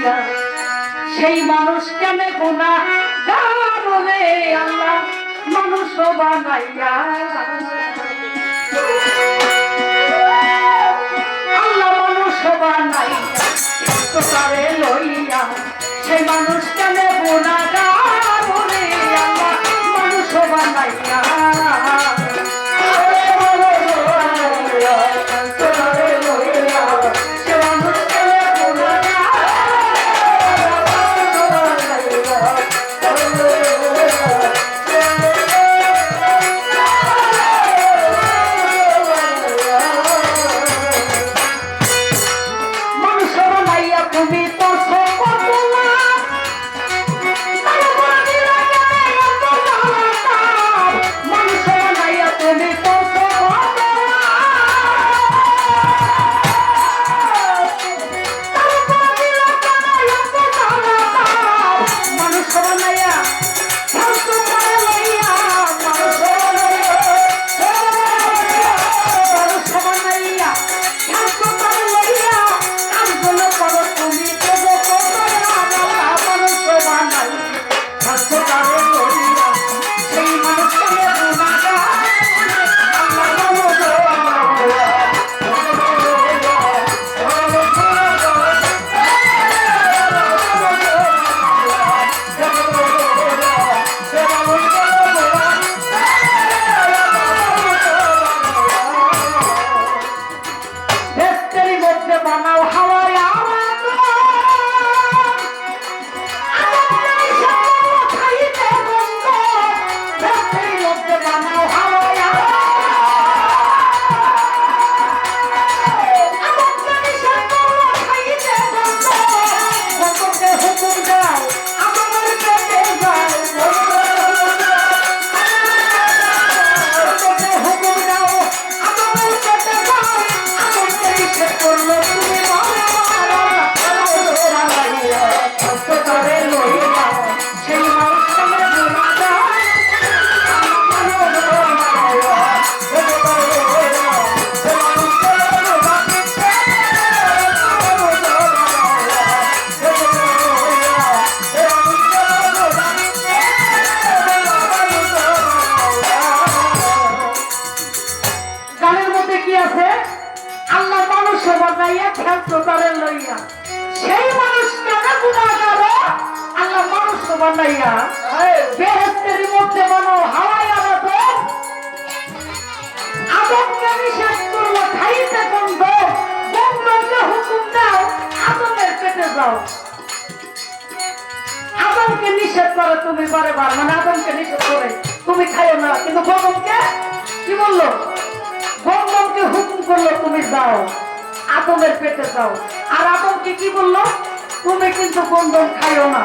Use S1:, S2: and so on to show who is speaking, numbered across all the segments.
S1: লইয়া সেই মানুষ কেন গুণা বলে আল্লাহ? মানুষ বানাইয়া আল্লাহ মানুষ বানাইয়া তোকারে লইয়া সেই মানুষ বানাইয়া বেহেস্তের মধ্যে বানো হাওয়ায় আলাদা আদমকে নিষেধ করল খাইতে বন্ধ। বন্ধকে হুকুম দাও, আদমের পেটে যাও। আদমকে নিষেধ করে, তুমি বারে বার মানে আদমকে নিষেধ করে তুমি খাইও না, কিন্তু গরমকে কি বলল? গঙ্গমকে হুকুম করল, তুমি যাও, আদমের পেটে যাও। আর আদমকে কি বলল? তুমি কিন্তু গন্ধম খাইও না।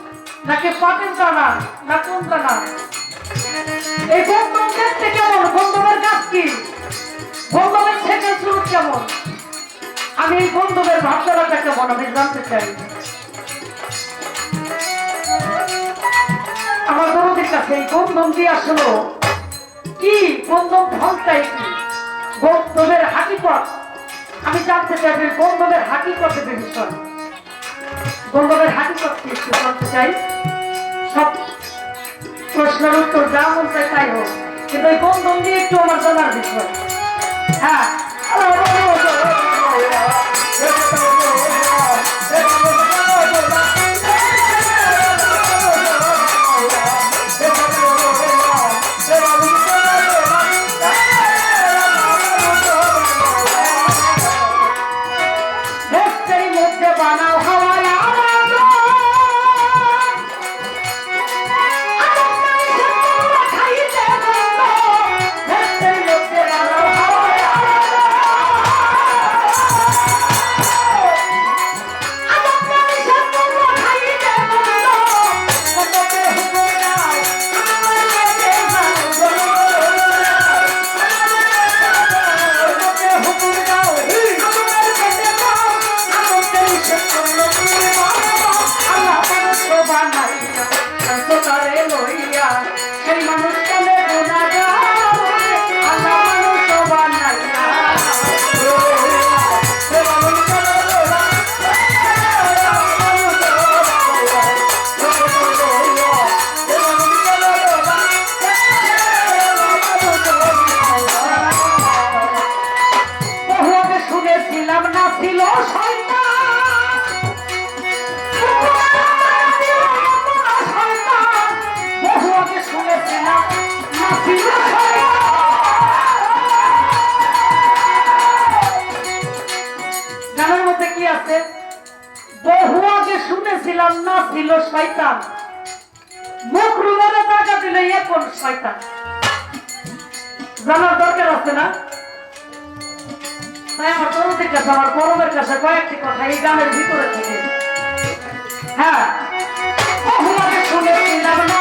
S1: নাকি পাটের জানা না কোন জানা এই গন্তব্য দেখতে কেমন? গন্তব্যের গাছ কি? গন্তব্যের থেকে স্রোত কেমন? আমি এই গন্তব্যের ভাবধারাটা কেমন? আমি জানতে চাই। আমার বড়দের কাছে এই গন্ধম দিয়ে আসলো। কি গন্ধম ফলটাই কি গন্ধমের হাকিকত। আমি জানতে চাইবি গন্ধমের হাকিকতের বিষয়। গন্ধমের হাকিকত কি একটু বলতে চাই। সব প্রশ্নের উত্তর যা মন চাই তাই হোক। কিন্তু এই একটু আমার জানার বিষয় হ্যাঁ বহু আগে শুনেছিলাম, না ছিল শয়তান। মুখ শয়তান। জানার দরকার আছে না? তাই আমার তরুণের কাছে আমার করমের কাছে কয়েকটি কথা এই গানের ভিতরে থেকে। হ্যাঁ বহু আগে শুনেছিলাম, না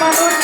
S1: মানুষ